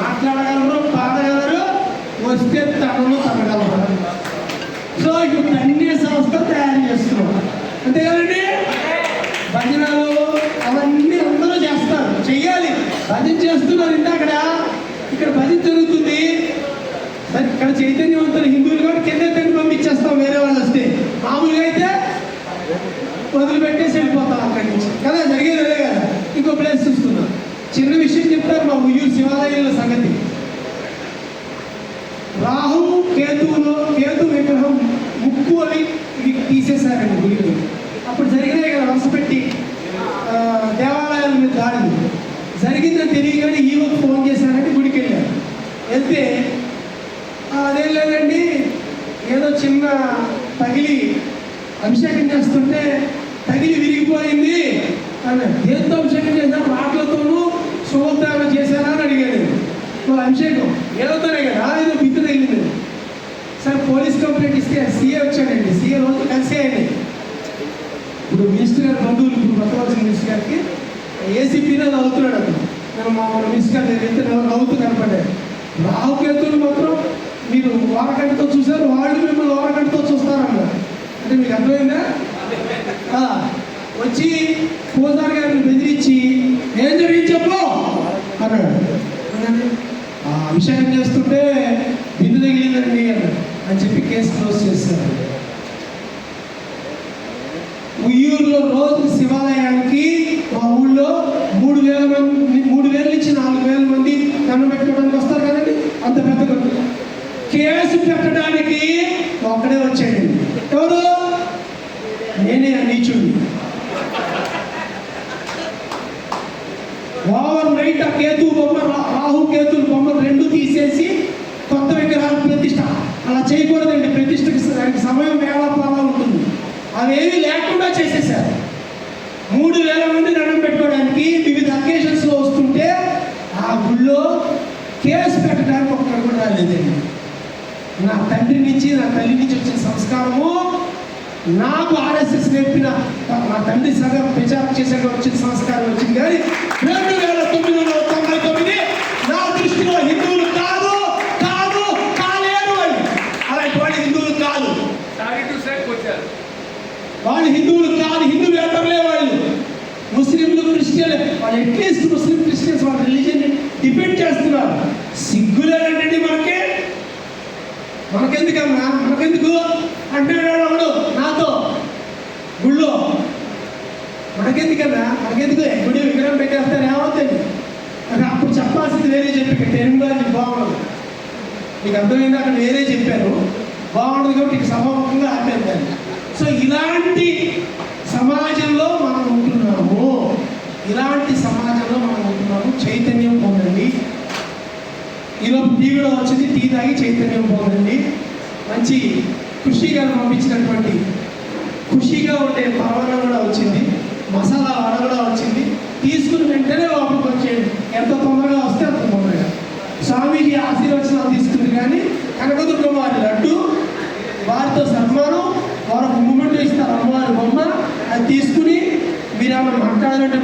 మాట్లాడగలరు పాడగలరు వస్తే తనలు తనగలరు సో ఇప్పుడు అన్ని సంస్థ తయారు చేస్తున్నాం. అంతే కదండి భజనలు అవన్నీ అందరూ చేస్తారు. చెయ్యాలి. భజన చేస్తున్నారు ఇందాకడ. ఇక్కడ భజన జరుగుతుంది. ఇక్కడ చైతన్యవంతులు హిందువులు కూడా కింద తిని పంపించేస్తాం వేరే వాళ్ళు వస్తే. మామూలుగా అయితే వదిలిపెట్టేసి వెళ్ళిపోతాం అక్కడి నుంచి. కదా జరిగేది అదే కదా. ఇంకో ప్లేస్ చూస్తున్నాం. చిన్న విషయం చెప్తారు మా ముయ్యూరు శివాలయంలో సంగతి. రాహు కేతువులో కేతు విగ్రహం ముక్కు అని ఇది తీసేశారండి గుడిలో. అప్పుడు జరిగినాయి కదా వరుస పెట్టి దేవాలయాల మీద దాడులు. జరిగిందని తెలియగానే ఈవకు ఫోన్ చేశారంటే గుడికి వెళ్ళారు వెళ్తే అదేం లేదండి ఏదో చిన్న తగిలి అభిషేకం చేస్తుంటే తగిలి విరిగిపోయింది. అని దేంతో అభిషేకం చేశారు రాట్లతోనూ చేశానా అని అడిగాను వాళ్ళ అభిషేకం ఏదోతోనే కదా ఏదో బిత్తు తగిలింది. సరే పోలీస్ కంప్లైంట్ ఇస్తే సీఏ వచ్చాడండి. సీఏ రోజు కలిసి అయ్యండి ఇప్పుడు మినిస్టర్ గారు బంధువులు ఇప్పుడు కొత్త వచ్చిన మినిస్టర్ గారికి ఏసీపీలో నవ్వుతున్నాడు అతను. నేను మా మినిస్టర్ గారు నేను వెళ్తే నవ్వుతూ కనపడ్డాడు. రాహుకేతులు మాత్రం మీరు వారగంటతో చూశారు వాళ్ళు మిమ్మల్ని వారగంటతో చూస్తారన్నారు. అంటే మీకు అర్థమైందా? వచ్చి పూజారి గారిని బెదిరించి ఏం జరిగింది చెప్పు! అన్నాడు "ఆ, అభిషేకం చేస్తుంటే బిందు తగిలిందండి అని చెప్పి కేసు క్లోజ్ చేశారు. ఉయ్యూరులో రోజు శివాలయానికి మా ఊళ్ళో మూడు వేల మంది మూడు వేల నుంచి నాలుగు వేల మంది దండం పెట్టుకోవడానికి వస్తారు కదండి అంత పెద్ద కేసు పెట్టడానికి ఒక్కడే వచ్చాడు ఎవరు నేనే ఆ నీచుడిని ఓవర్ నైట్ ఆ కేతు బొమ్మ రాహు కేతుల బొమ్మలు రెండు తీసేసి కొత్త విగ్రహాలు ప్రతిష్ట. అలా చేయకూడదండి. ప్రతిష్టకి దానికి సమయం వేళ పాలా ఉంటుంది. అవేవి లేకుండా చేసేసారు మూడు వేల మంది దండం పెట్టుకోవడానికి వివిధ అకేషన్స్లో వస్తుంటే ఆ గుళ్ళో కేసు పెట్టడానికి ఒక్కరు కూడా రాలేదండి నా తండ్రి నుంచి నా తల్లి నుంచి వచ్చిన సంస్కారము నాకు ఆర్ఎస్ఎస్ నేర్పిన నా తండ్రి సగ ప్రచారం చేసాక వచ్చిన సంస్కారం వచ్చింది. కానీ రెండు వేల తొమ్మిది వందల తొంభై తొమ్మిది నా దృష్టిలో హిందువులు కాదు కాదు కాలేరు అని అలాంటి వాళ్ళు హిందువులు కాదు. వాళ్ళు హిందువులు కాదు హిందువేతరులే వాళ్ళు. ముస్లింలు క్రిస్టియన్ వాళ్ళు అట్లీస్ట్ ముస్లిం క్రిస్టియన్స్ వాళ్ళ రిలీజియన్ డిపెండ్ చేస్తున్నారు. సిగ్గులేనండి మనకి మనకెందుకన్నా మనకెందుకు? అంటే వాడు నాతో. గుళ్ళో. మనకెందుకన్నా మనకెందుకు? గుడి విగ్రహం పెట్టేస్తారు ఏమవుతుంది అది అప్పుడు చెప్పాల్సింది వేరే చెప్పి తెలుగులో బాగుండదు. మీకు అర్థమైంది? అక్కడ వేరే చెప్పారు. బాగుండదు కాబట్టి సమూహంగా సభాముఖంగా దాన్ని. సో ఇలాంటి సమాజంలో మనం ఉంటున్నాము. ఇలాంటి సమాజంలో మనం ఉంటున్నాము. చైతన్యం పొందండి. ఈరోజు టీ కూడా వచ్చింది. టీ తాగి చైతన్యం పొందండి. మంచి ఖుషిగా పంపించినటువంటి ఖుషిగా ఉండే పర్వణం కూడా వచ్చింది. మసాలా వడ కూడా వచ్చింది. తీసుకుని వెంటనే లోపలికి వచ్చేయండి. ఎంత తొందరగా వస్తే అంత తొందరగా. స్వామీజీ ఆశీర్వచనాలు తీసుకుంది కానీ కనకదుర్గమ్మ వారి లడ్డు వారితో సన్మానం వారు మూమెంట్ ఇస్తారు అమ్మవారి బొమ్మ. అది తీసుకుని మీరు ఏమైనా మాట్లాడాలంటే